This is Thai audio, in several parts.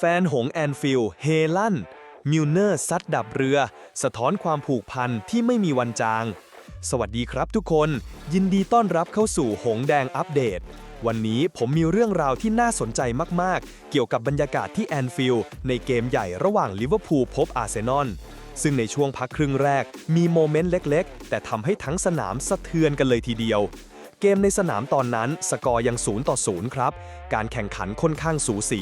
แฟนหงแอนฟิลเฮลั่น มิลเนอร์ซัดดับเรือ สะท้อนความผูกพันที่ไม่มีวันจาง สวัสดีครับทุกคน ยินดีต้อนรับเข้าสู่หงแดงอัปเดต วันนี้ผมมีเรื่องราวที่น่าสนใจมากๆ เกี่ยวกับบรรยากาศที่แอนฟิลในเกมใหญ่ระหว่างลิเวอร์พูลพบอาร์เซนอลซึ่งในช่วงพักครึ่งแรกมีโมเมนต์เล็ก ๆ แต่ทำให้ทั้งสนามสะเทือนกันเลยทีเดียว เกมในสนามตอนนั้นสกอร์ยัง0ต่อ0ครับ การแข่งขันค่อนข้างสูสี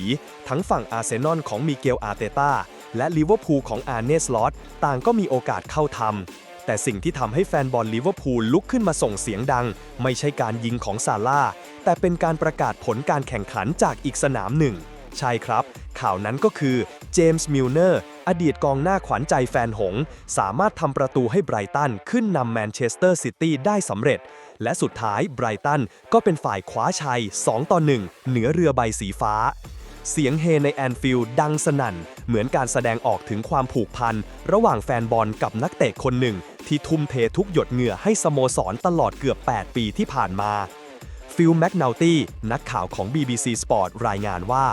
ทั้งฝั่งอาร์เซนอลของมิเกลอาร์เตตาและลิเวอร์พูลของอาร์เนสลอตต่างก็มีโอกาสเข้าทำแต่สิ่งที่ทำให้แฟนบอลลิเวอร์พูลลุกขึ้นมาส่งเสียงดัง ไม่ใช่การยิงของซาร่าแต่เป็นการประกาศผลการแข่งขันจากอีกสนามหนึ่ง ใช่ครับ ข่าวนั้นก็คือเจมส์มิลเนอร์อดีตกองหน้าขวัญใจแฟนหง สามารถทำประตูให้ไบรตันขึ้นนำแมนเชสเตอร์ซิตี้ได้สำเร็จ และสุดท้ายไบรตันก็เป็นฝ่ายคว้าชัย 2 ต่อ 1 เหนือเรือใบสีฟ้า เสียงเฮในแอนฟิลด์ดังสนั่น เหมือนการแสดงออกถึงความผูกพัน ระหว่างแฟนบอลกับนักเตะคนหนึ่ง ที่ทุ่มเททุกหยดเหงื่อให้สโมสรตลอดเกือบ 8 ปีที่ผ่านมาฟิลแมกนาตี้นักข่าวของ BBC Sport รายงานว่า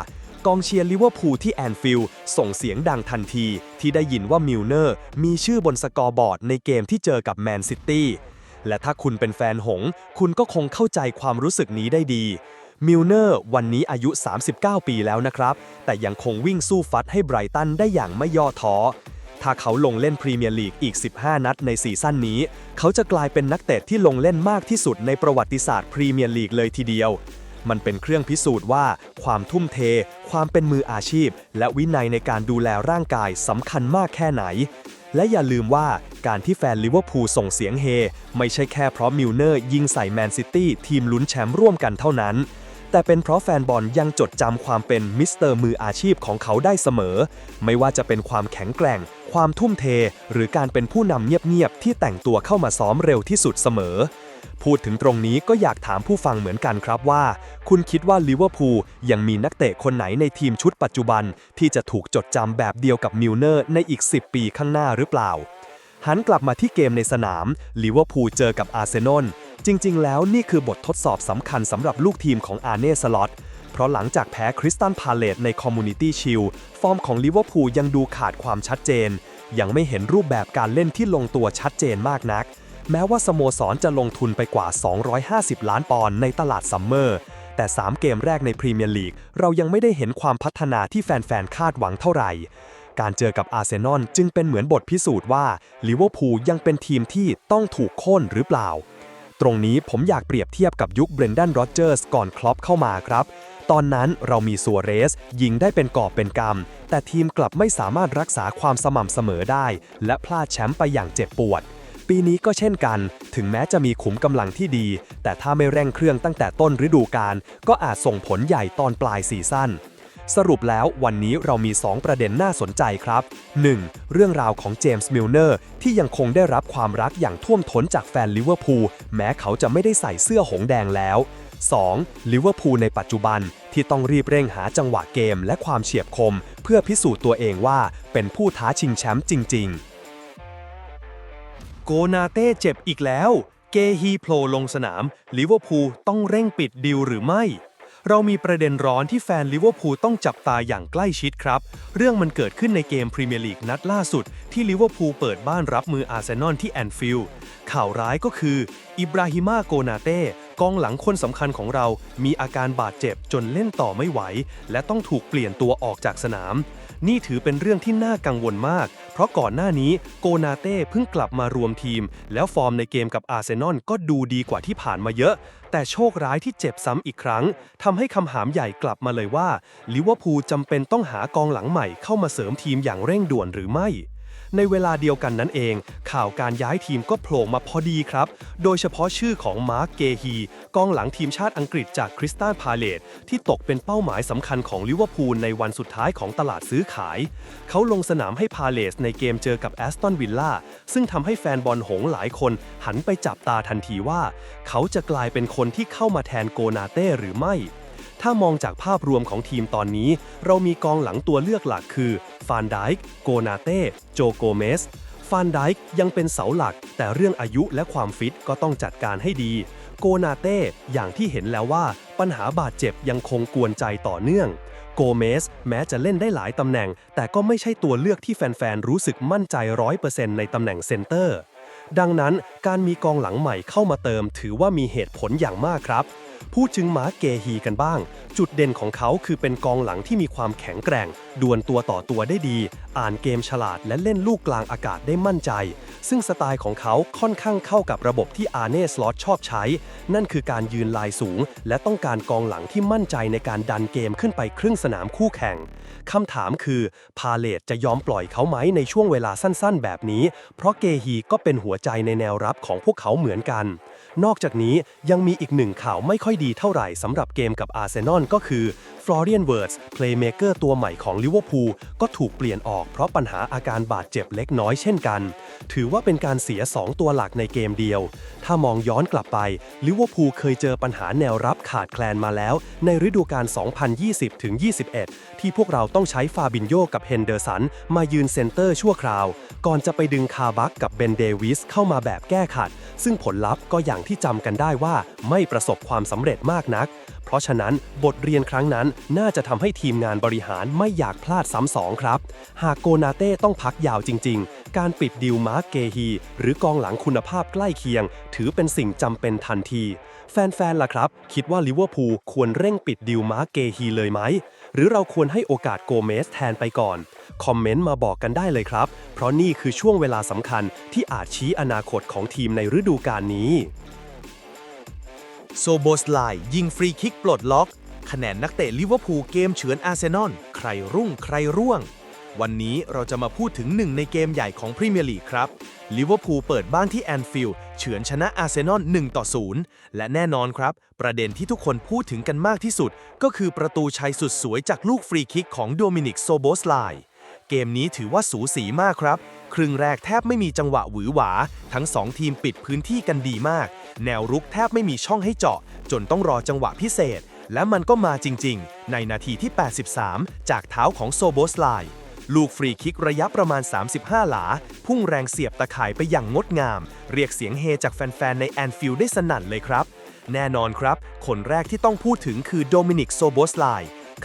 กองเชียร์ลิเวอร์พูลที่แอนฟิลด์ส่งเสียงดังทันที ที่ได้ยินว่ามิลเนอร์มีชื่อบนสกอร์บอร์ดในเกมที่เจอกับแมนซิตี้ และถ้าคุณเป็นแฟนหง คุณก็คงเข้าใจความรู้สึกนี้ได้ดีมิลเนอร์วันนี้อายุ 39 ปีแล้วนะครับ แต่ยังคงวิ่งสู้ฟัดให้ไบรตันได้อย่างไม่ย่อท้อ ถ้าเขาลงเล่นพรีเมียร์ลีกอีก 15 นัดในซีซั่นนี้ เขาจะกลายเป็นนักเตะที่ลงเล่นมากที่สุดในประวัติศาสตร์พรีเมียร์ลีกเลยทีเดียว มันเป็นเครื่องพิสูจน์ว่า ความทุ่มเท ความเป็นมืออาชีพ และวินัยในการดูแลร่างกายสำคัญมากแค่ไหน และอย่าลืมว่าการที่แฟนลิเวอร์พูลส่งเสียงเฮ ไม่ใช่แค่เพราะมิลเนอร์ยิงใส่แมนซิตี้ทีมลุ้นแชมป์ร่วมกันเท่านั้น แต่เป็นเพราะแฟนบอลยังจดจำความเป็นมิสเตอร์มืออาชีพของเขาได้เสมอ ไม่ว่าจะเป็นความแข็งแกร่ง ความทุ่มเท หรือการเป็นผู้นำเงียบๆที่แต่งตัวเข้ามาซ้อมเร็วที่สุดเสมอ พูดถึงตรงนี้ก็อยากถามผู้ฟังเหมือนกันครับว่า คุณคิดว่าลิเวอร์พูลยังมีนักเตะคนไหนในทีมชุดปัจจุบัน ที่จะถูกจดจำแบบเดียวกับมิลเนอร์ในอีก 10 ปีข้างหน้าหรือเปล่า หันกลับมาที่เกมในสนามลิเวอร์พูลเจอกับอาร์เซนอลจริง ๆ แล้วนี่คือบททดสอบสำคัญสำหรับลูกทีมของอาร์เน่สล็อตเพราะหลังจากแพ้คริสตันพาเลตในคอมมูนิตี้ชิลฟอร์มของลิเวอร์พูลยังดูขาดความชัดเจน ยังไม่เห็นรูปแบบการเล่นที่ลงตัวชัดเจนมากนัก แม้ว่าสโมสรจะลงทุนไปกว่า 250 ล้านปอนด์ในตลาดซัมเมอร์ แต่ 3 เกมแรกในพรีเมียร์ลีก เรายังไม่ได้เห็นความพัฒนาที่แฟนๆ คาดหวังเท่าไหร่ การเจอกับอาร์เซนอลจึงเป็นเหมือนบทพิสูจน์ว่าลิเวอร์พูลยังเป็นทีมที่ต้องถูกโค่นหรือเปล่า ตรงนี้ผมอยากเปรียบเทียบกับยุคเบรนดันโรเจอร์สก่อนคลอปเข้ามาครับตอนนั้นเรามีซัวเรส ยิงได้เป็นกอบเป็นกำแต่ทีมกลับไม่สามารถรักษาความสม่ำเสมอได้ และพลาดแชมป์ไปอย่างเจ็บปวด ปีนี้ก็เช่นกัน ถึงแม้จะมีขุมกำลังที่ดี แต่ถ้าไม่เร่งเครื่องตั้งแต่ต้นฤดูกาลก็อาจส่งผลใหญ่ตอนปลายซีซั่นสรุปแล้ววันนี้เรามี 2 ประเด็นน่าสนใจครับ 1. เรื่องราวของเจมส์มิลเนอร์ที่ยังคงได้รับความรักอย่างท่วมท้นจากแฟนลิเวอร์พูลแม้เขาจะไม่ได้ใส่เสื้อหงแดงแล้ว 2. ลิเวอร์พูลในปัจจุบันที่ต้องรีบเร่งหาจังหวะเกมและความเฉียบคม เพื่อพิสูจน์ตัวเองว่าเป็นผู้ท้าชิงแชมป์จริง ๆ กนาเต้เจ็บอีกแล้ว เกฮีโผล่ลงสนาม ลิเวอร์พูลต้องเร่งปิดดิวหรือไม่ เรามีประเด็นร้อนที่แฟนลิเวอร์พูลต้องจับตาอย่างใกล้ชิดครับ เรื่องมันเกิดขึ้นในเกมพรีเมียร์ลีกนัดล่าสุด ที่ลิเวอร์พูลเปิดบ้านรับมืออาร์เซนอลที่แอนฟิลด์ข่าวร้ายก็คือ อิบราฮิมาโกนาเต้ กองหลังคนสำคัญของเรามีอาการบาดเจ็บจนเล่นต่อไม่ไหว และต้องถูกเปลี่ยนตัวออกจากสนาม นี่ถือเป็นเรื่องที่น่ากังวลมาก เพราะก่อนหน้านี้โกนาเต้เพิ่งกลับมารวมทีม แล้วฟอร์มในเกมกับอาร์เซนอลก็ดูดีกว่าที่ผ่านมาเยอะ แต่โชคร้ายที่เจ็บซ้ำอีกครั้งทำให้คำถามใหญ่กลับมาเลยว่าลิเวอร์พูลจำเป็นต้องหากองหลังใหม่เข้ามาเสริมทีมอย่างเร่งด่วนหรือไม่ ในเวลาเดียวกันนั้นเอง ข่าวการย้ายทีมก็โผล่มาพอดีครับ โดยเฉพาะชื่อของมาร์กเกฮีกองหลังทีมชาติอังกฤษจากคริสตัลพาเลตที่ตกเป็นเป้าหมายสำคัญของลิเวอร์พูลในวันสุดท้ายของตลาดซื้อขาย เขาลงสนามให้พาเลสในเกมเจอกับแอสตันวิลล่าซึ่งทำให้แฟนบอลหงหลายคนหันไปจับตาทันทีว่า เขาจะกลายเป็นคนที่เข้ามาแทนโกนาเต้หรือไม่ ถ้ามองจากภาพรวมของทีมตอนนี้ เรามีกองหลังตัวเลือกหลักคือ ฟานไดค์โกนาเต้ โจโกเมส ฟานไดค์ยังเป็นเสาหลัก แต่เรื่องอายุและความฟิตก็ต้องจัดการให้ดี โกนาเต้ อย่างที่เห็นแล้วว่า ปัญหาบาดเจ็บยังคงกวนใจต่อเนื่อง โกเมส แม้จะเล่นได้หลายตำแหน่ง แต่ก็ไม่ใช่ตัวเลือกที่แฟนๆ รู้สึกมั่นใจ100%ในตำแหน่งเซนเตอร์ดังนั้นการมีกองหลังใหม่เข้ามาเติมถือว่ามีเหตุผลอย่างมากครับ พูดถึงหมาเกฮีกันบ้าง จุดเด่นของเขาคือเป็นกองหลังที่มีความแข็งแกร่ง ดวลตัวต่อตัวได้ดี อ่านเกมฉลาดและเล่นลูกกลางอากาศได้มั่นใจ ซึ่งสไตล์ของเขาค่อนข้างเข้ากับระบบที่อาเน่สลอตชอบใช้ นั่นคือการยืนลายสูง และต้องการกองหลังที่มั่นใจในการดันเกมขึ้นไปครึ่งสนามคู่แข่งคำถามคือ พาเลตจะยอมปล่อยเขาไหมในช่วงเวลาสั้นๆ แบบนี้ เพราะเกฮีก็เป็นหัวใจในแนวรับของพวกเขาเหมือนกัน นอกจากนี้ยังมีอีกหนึ่งข่าวไม่ค่อยดีเท่าไหร่สำหรับเกมกับอาร์เซนอลก็คือฟลอเรียนเวิร์ดส์เพลย์เมเกอร์ตัวใหม่ของลิเวอร์พูลก็ถูกเปลี่ยนออกเพราะปัญหาอาการบาดเจ็บเล็กน้อยเช่นกัน ถือว่าเป็นการเสีย 2 ตัวหลักในเกมเดียว ถ้ามองย้อนกลับไปลิเวอร์พูลเคยเจอปัญหาแนวรับขาดแคลนมาแล้ว ในฤดูกาล 2020-21 ที่พวกเราต้องใช้ฟาบินโยกับเฮนเดอร์สันมายืนเซนเตอร์ชั่วคราว ก่อนจะไปดึงคาบักกับเบนเดวิสเข้ามาแบบแก้ขัด ซึ่งผลลัพธ์ก็อย่างที่จำกันได้ว่าไม่ประสบความสำำเร็จมากนัก เพราะฉะนั้นบทเรียนครั้งนั้นน่าจะทำให้ทีมงานบริหารไม่อยากพลาดซ้ำสองครับ หากโกนาเต้ต้องพักยาวจริง ๆ การปิดดิวมาร์กเกฮี หรือกองหลังคุณภาพใกล้เคียง ถือเป็นสิ่งจำเป็นทันที แฟนๆล่ะครับ คิดว่าลิเวอร์พูลควรเร่งปิดดิวมาร์กเกฮีเลยไหม หรือเราควรให้โอกาสโกเมสแทนไปก่อนคอมเมนต์มาบอกกันได้เลยครับ เพราะนี่คือช่วงเวลาสำคัญที่อาจชี้อนาคตของทีมในฤดูกาลนี้ โซโบสไลยิงฟรีคิกปลดล็อก คะแนนนักเตะลิเวอร์พูลเกมเฉือนอาร์เซนอล ใครรุ่งใครร่วง วันนี้เราจะมาพูดถึงหนึ่งในเกมใหญ่ของพรีเมียร์ลีกครับ ลิเวอร์พูลเปิดบ้านที่แอนฟิลด์เฉือนชนะอาร์เซนอล1ต่อ0และแน่นอนครับ ประเด็นที่ทุกคนพูดถึงกันมากที่สุด ก็คือประตูชัยสุดสวยจากลูกฟรีคิกของโดมินิกโซโบสไลเกมนี้ถือว่าสูสีมากครับ ครึ่งแรกแทบไม่มีจังหวะหวือหวา ทั้ง 2 ทีมปิดพื้นที่กันดีมาก แนวรุกแทบไม่มีช่องให้เจาะ จนต้องรอจังหวะพิเศษ และมันก็มาจริง ๆ ในนาทีที่ 83 จากเท้าของโซโบสไลลูกฟรีคิกระยะประมาณ 35 หลา พุ่งแรงเสียบตะข่ายไปอย่างงดงาม เรียกเสียงเฮจากแฟน ๆ ในแอนฟิลด์ได้สนั่นเลยครับ แน่นอนครับ คนแรกที่ต้องพูดถึงคือโดมินิกโซโบสไล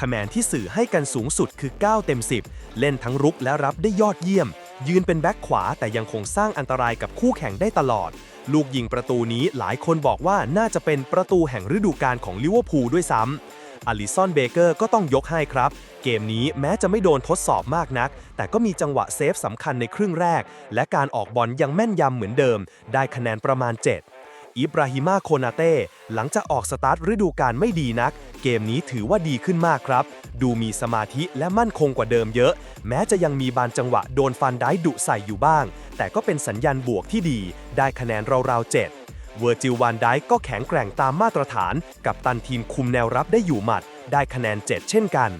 คะแนนที่สื่อให้กันสูงสุดคือ 9 เต็ม 10 เล่นทั้งรุกและรับได้ยอดเยี่ยม ยืนเป็นแบ็คขวาแต่ยังคงสร้างอันตรายกับคู่แข่งได้ตลอด ลูกยิงประตูนี้หลายคนบอกว่าน่าจะเป็นประตูแห่งฤดูกาลของลิเวอร์พูลด้วยซ้ำอลิซอนเบเกอร์ก็ต้องยกให้ครับ เกมนี้แม้จะไม่โดนทดสอบมากนัก แต่ก็มีจังหวะเซฟสำคัญในครึ่งแรก และการออกบอลยังแม่นยำเหมือนเดิม ได้คะแนนประมาณ 7 อิบราฮิมาโคนาเต้หลังจากออกสตาร์ทฤดูกาลไม่ดีนัก เกมนี้ถือว่าดีขึ้นมากครับ ดูมีสมาธิและมั่นคงกว่าเดิมเยอะ แม้จะยังมีบานจังหวะโดนฟันได้ดุใส่อยู่บ้าง แต่ก็เป็นสัญญาณบวกที่ดี ได้คะแนนราวๆ7เวอร์จิลวานไดก็แข็งแกร่งตามมาตรฐาน กับตันทีมคุมแนวรับได้อยู่หมัด ได้คะแนน 7 เช่นกัน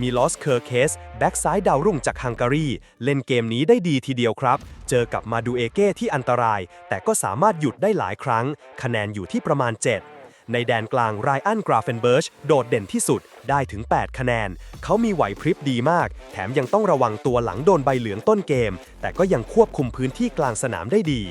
มีลอสเคอร์เคส แบ็กซ้ายดาวรุ่งจากฮังการี เล่นเกมนี้ได้ดีทีเดียวครับ เจอกับมาดูเอเก้ที่อันตราย แต่ก็สามารถหยุดได้หลายครั้ง คะแนนอยู่ที่ประมาณ 7ในแดนกลางไรอันกราเฟนเบิร์ชโดดเด่นที่สุดได้ถึง 8 คะแนน เขามีไหวพริบดีมาก แถมยังต้องระวังตัวหลังโดนใบเหลืองต้นเกม แต่ก็ยังควบคุมพื้นที่กลางสนามได้ดี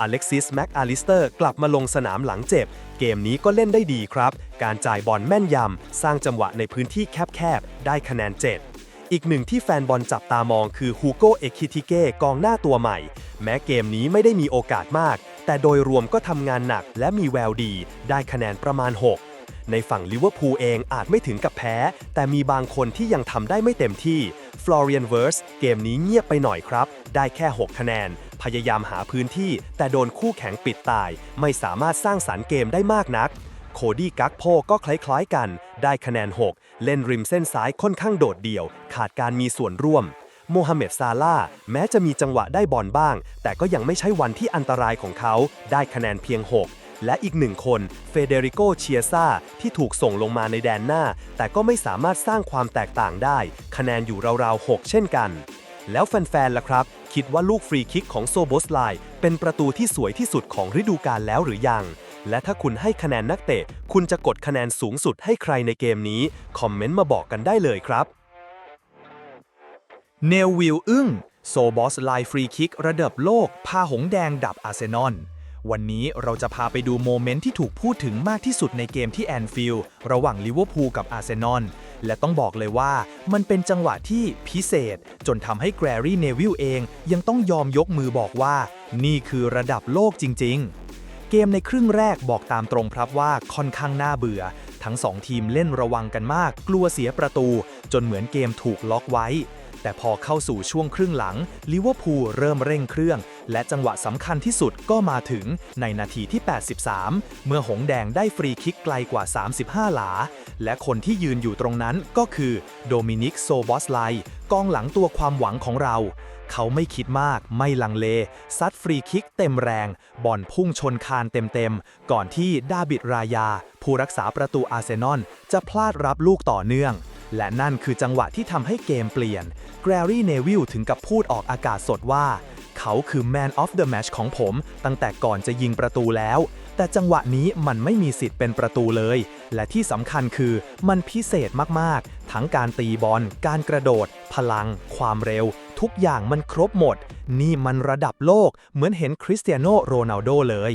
อเล็กซิสแม็กอาลิสเตอร์กลับมาลงสนามหลังเจ็บ เกมนี้ก็เล่นได้ดีครับ การจ่ายบอลแม่นยำ สร้างจังหวะในพื้นที่แคบๆ ได้คะแนน 7 อีกหนึ่งที่แฟนบอลจับตามองคือฮูโกเอคิติเก้กองหน้าตัวใหม่ แม้เกมนี้ไม่ได้มีโอกาสมาก แต่โดยรวมก็ทำงานหนักและมีแววดี ได้คะแนนประมาณ 6ในฝั่งลิเวอร์พูลเองอาจไม่ถึงกับแพ้ แต่มีบางคนที่ยังทำได้ไม่เต็มที่ฟลอเรียนเวิร์สเกมนี้เงียบไปหน่อยครับ ได้แค่ 6 คะแนน พยายามหาพื้นที่ แต่โดนคู่แข่งปิดตาย ไม่สามารถสร้างสรรค์เกมได้มากนัก โคดี้กักโพก็คล้ายๆกัน ได้คะแนน 6 เล่นริมเส้นซ้ายค่อนข้างโดดเดี่ยว ขาดการมีส่วนร่วม โมฮัมเหม็ดซาลาแม้จะมีจังหวะได้บอลบ้าง แต่ก็ยังไม่ใช่วันที่อันตรายของเขา ได้คะแนนเพียง 6และอีกหนึ่งคนเฟเดริโกเชียซาที่ถูกส่งลงมาในแดนหน้า แต่ก็ไม่สามารถสร้างความแตกต่างได้ คะแนนอยู่ราวๆ 6 เช่นกัน แล้วแฟนๆล่ะครับ คิดว่าลูกฟรีคิกของโซโบสไลเป็นประตูที่สวยที่สุดของฤดูกาลแล้วหรือยัง และถ้าคุณให้คะแนนนักเตะ คุณจะกดคะแนนสูงสุดให้ใครในเกมนี้ คอมเมนต์มาบอกกันได้เลยครับเนลวิลอึ้งโซบอสไลฟรีคิกระดับโลกพาหงแดงดับอาร์เซนอล วันนี้เราจะพาไปดูโมเมนต์ที่ถูกพูดถึงมากที่สุดในเกมที่แอนฟิลด์ระหว่างลิเวอร์พูลกับอาร์เซนอลและต้องบอกเลยว่ามันเป็นจังหวะที่พิเศษ จนทำให้แกรรี่เนวิลเองยังต้องยอมยกมือบอกว่า นี่คือระดับโลกจริง ๆเกมในครึ่งแรกบอกตามตรงครับว่าค่อนข้างน่าเบื่อ ทั้งสองทีมเล่นระวังกันมาก กลัวเสียประตู จนเหมือนเกมถูกล็อกไว้ แต่พอเข้าสู่ช่วงครึ่งหลังลิเวอร์พูลเริ่มเร่งเครื่อง และจังหวะสำคัญที่สุดก็มาถึงในนาทีที่ 83 เมื่อหงแดงได้ฟรีคิกไกลกว่า 35 หลา และคนที่ยืนอยู่ตรงนั้นก็คือโดมินิกโซบอสไลกองหลังตัวความหวังของเรา เขาไม่คิดมาก ไม่ลังเล ซัดฟรีคิกเต็มแรง บอลพุ่งชนคานเต็มๆ ก่อนที่ดาบิดรายา ผู้รักษาประตูอาร์เซนอลจะพลาดรับลูกต่อเนื่อง และนั่นคือจังหวะที่ทำให้เกมเปลี่ยน แกรรี่เนวิลถึงกับพูดออกอากาศสดว่า เขาคือ Man of the Match ของผม ตั้งแต่ก่อนจะยิงประตูแล้ว แต่จังหวะนี้มันไม่มีสิทธิ์เป็นประตูเลย และที่สำคัญคือมันพิเศษมากๆ ทั้งการตีบอล การกระโดด พลัง ความเร็ว ทุกอย่างมันครบหมด นี่มันระดับโลกเหมือนเห็นคริสเตียโนโรนัลโดเลย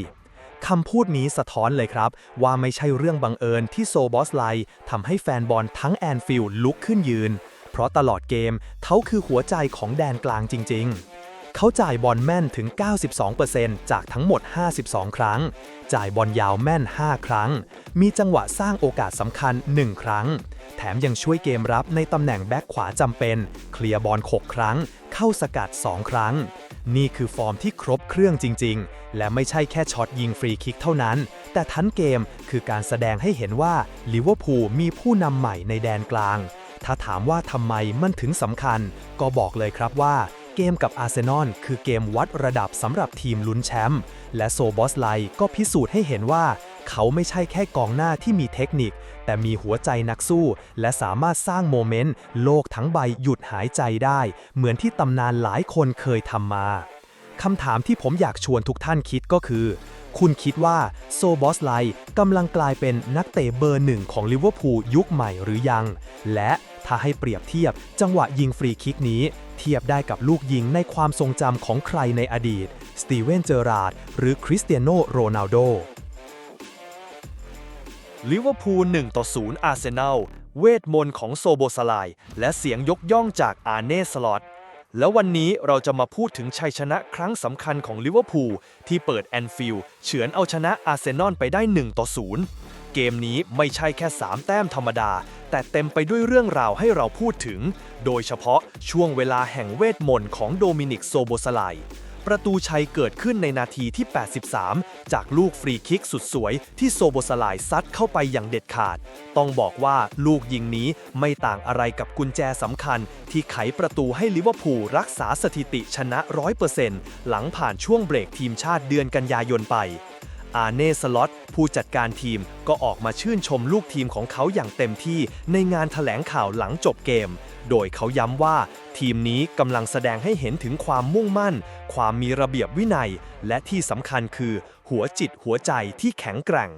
คำพูดนี้สะท้อนเลยครับ ว่าไม่ใช่เรื่องบังเอิญที่โซบอสไลทำให้แฟนบอลทั้งแอนฟิลด์ลุกขึ้นยืน เพราะตลอดเกมเขาคือหัวใจของแดนกลางจริง ๆเขาจ่ายบอลแม่นถึง 92%จากทั้งหมด 52 ครั้ง จ่ายบอลยาวแม่น 5 ครั้ง มีจังหวะสร้างโอกาสสำคัญ 1 ครั้ง แถมยังช่วยเกมรับในตำแหน่งแบ็คขวาจำเป็น เคลียร์บอล 6 ครั้ง เข้าสกัด 2 ครั้ง นี่คือฟอร์มที่ครบเครื่องจริง ๆ และไม่ใช่แค่ช็อตยิงฟรีคิกเท่านั้น แต่ทั้งเกมคือการแสดงให้เห็นว่าลิเวอร์พูลมีผู้นำใหม่ในแดนกลาง ถ้าถามว่าทำไมมันถึงสำคัญ ก็บอกเลยครับว่าเกมกับอาร์เซนอลคือเกมวัดระดับสำหรับทีมลุ้นแชมป์และโซบอสไลก็พิสูจน์ให้เห็นว่า เขาไม่ใช่แค่กองหน้าที่มีเทคนิค แต่มีหัวใจนักสู้ และสามารถสร้างโมเมนต์ โลกทั้งใบหยุดหายใจได้ เหมือนที่ตำนานหลายคนเคยทำมาคำถามที่ผมอยากชวนทุกท่านคิดก็คือ คุณคิดว่าโซบอสไลกำลังกลายเป็นนักเตะเบอร์หนึ่งของลิเวอร์พูลยุคใหม่หรือยัง และถ้าให้เปรียบเทียบจังหวะยิงฟรีคิกนี้ เทียบได้กับลูกยิงในความทรงจำของใครในอดีต สตีเวน เจอราร์ด หรือคริสเตียโนโรนัลโด ลิเวอร์พูล1ต่อ0อาร์เซนอลเวทมนต์ของโซโบสลาย และเสียงยกย่องจากอาร์เน่สลอตแล้ววันนี้เราจะมาพูดถึงชัยชนะครั้งสำคัญของลิเวอร์พูลที่เปิดแอนฟิลด์เฉือนเอาชนะอาร์เซนอลไปได้1ต่อ0เกมนี้ไม่ใช่แค่ 3 แต้มธรรมดา แต่เต็มไปด้วยเรื่องราวให้เราพูดถึง โดยเฉพาะช่วงเวลาแห่งเวทมนต์ของโดมินิกโซโบสลาย ประตูชัยเกิดขึ้นในนาทีที่ 83 จากลูกฟรีคิกสุดสวยที่โซโบสลายซัดเข้าไปอย่างเด็ดขาด ต้องบอกว่าลูกยิงนี้ไม่ต่างอะไรกับกุญแจสำคัญ ที่ไขประตูให้ลิเวอร์พูลรักษาสถิติชนะ 100%หลังผ่านช่วงเบรกทีมชาติเดือนกันยายนไปอาเน่สล็อตผู้จัดการทีมก็ออกมาชื่นชมลูกทีมของเขาอย่างเต็มที่ในงานถแถลงข่าวหลังจบเกม โดยเขาย้ำว่า ทีมนี้กำลังแสดงให้เห็นถึงความมุ่งมั่น ความมีระเบียบวินัย และที่สำคัญคือ หัวจิตหัวใจที่แข็งแกร่ง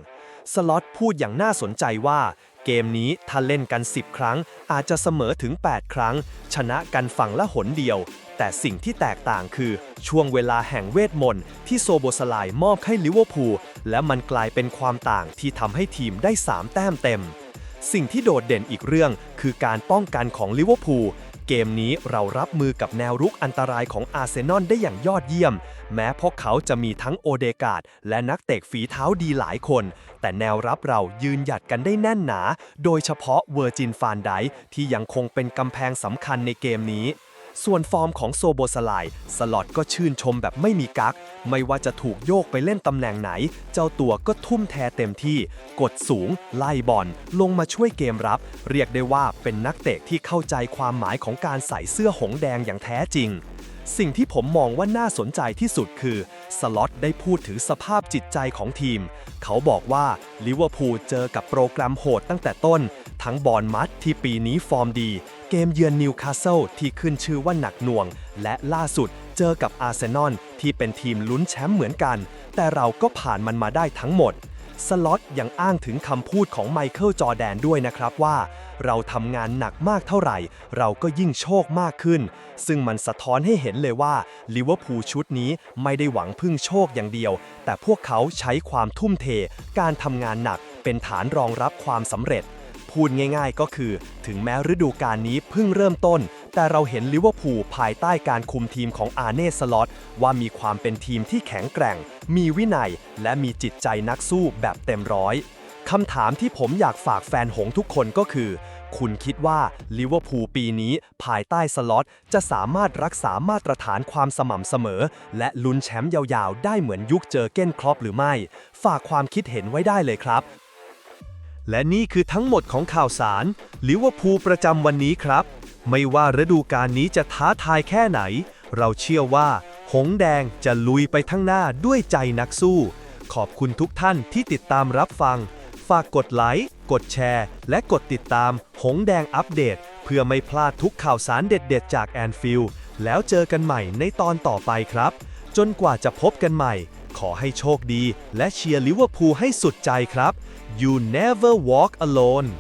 สล็อตพูดอย่างน่าสนใจว่า เกมนี้ถ้าเล่นกัน 10 ครั้ง อาจจะเสมอถึง 8 ครั้ง ชนะกันฝั่งละหนเดียว แต่สิ่งที่แตกต่างคือ ช่วงเวลาแห่งเวทมนต์ที่โซโบสลายมอบให้ลิเวอร์พูลและมันกลายเป็นความต่างที่ทำให้ทีมได้ 3 แต้มเต็ม สิ่งที่โดดเด่นอีกเรื่องคือการป้องกันของลิเวอร์พูลเกมนี้เรารับมือกับแนวรุกอันตรายของอาร์เซนอลได้อย่างยอดเยี่ยม แม้พวกเขาจะมีทั้งโอเดกาดและนักเตะฝีเท้าดีหลายคน แต่แนวรับเรายืนหยัดกันได้แน่นหนา โดยเฉพาะเวอร์จินฟานไดที่ยังคงเป็นกำแพงสำคัญในเกมนี้ ส่วนฟอร์มของโซโบสไลสลอตก็ชื่นชมแบบไม่มีกัก ไม่ว่าจะถูกโยกไปเล่นตำแหน่งไหน เจ้าตัวก็ทุ่มแทเต็มที่ กดสูง ไล่บอล ลงมาช่วยเกมรับ เรียกได้ว่าเป็นนักเตะที่เข้าใจความหมายของการใส่เสื้อหงแดงอย่างแท้จริงสิ่งที่ผมมองว่าน่าสนใจที่สุดคือ สล็อตได้พูดถึงสภาพจิตใจของทีม เขาบอกว่าลิเวอร์พูลเจอกับโปรแกรมโหดตั้งแต่ต้น ทั้งบอลมัดที่ปีนี้ฟอร์มดี เกมเยือนนิวคาสเซิลที่ขึ้นชื่อว่าหนักหน่วง และล่าสุดเจอกับอาร์เซนอลที่เป็นทีมลุ้นแชมป์เหมือนกัน แต่เราก็ผ่านมันมาได้ทั้งหมด สล็อตยังอ้างถึงคำพูดของไมเคิลจอแดนด้วยนะครับว่า เราทำงานหนักมากเท่าไหร่ เราก็ยิ่งโชคมากขึ้น ซึ่งมันสะท้อนให้เห็นเลยว่าลิเวอร์พูลชุดนี้ไม่ได้หวังพึ่งโชคอย่างเดียว แต่พวกเขาใช้ความทุ่มเท การทำงานหนักเป็นฐานรองรับความสำเร็จ พูดง่ายๆก็คือ ถึงแม้ฤดูกาลนี้เพิ่งเริ่มต้น แต่เราเห็นลิเวอร์พูลภายใต้การคุมทีมของอาร์เน่สล็อตว่ามีความเป็นทีมที่แข็งแกร่ง มีวินัย และมีจิตใจนักสู้แบบเต็มร้อยคำถามที่ผมอยากฝากแฟนหงทุกคนก็คือ คุณคิดว่าลิเวอร์พูลปีนี้ภายใต้สล็อตจะสามารถรักษามาตรฐานความสม่ำเสมอ และลุ้นแชมป์ยาวๆ ได้เหมือนยุคเจอเก้นครอปหรือไม่ ฝากความคิดเห็นไว้ได้เลยครับ และนี่คือทั้งหมดของข่าวสารลิเวอร์พูลประจำวันนี้ครับ ไม่ว่าฤดูกาลนี้จะท้าทายแค่ไหน เราเชื่อว่า หงแดงจะลุยไปข้งหน้าด้วยใจนักสู้ ขอบคุณทุกท่านที่ติดตามรับฟัง ฝากกดไลค์ กดแชร์ และกดติดตาม หงแดงอัปเดต เพื่อไม่พลาดทุกข่าวสารเด็ดๆ จากแอนฟิลด์แล้วเจอกันใหม่ในตอนต่อไปครับ จนกว่าจะพบกันใหม่ ขอให้โชคดี และเชียร์ลิเวอร์พูลให้สุดใจครับ You never walk alone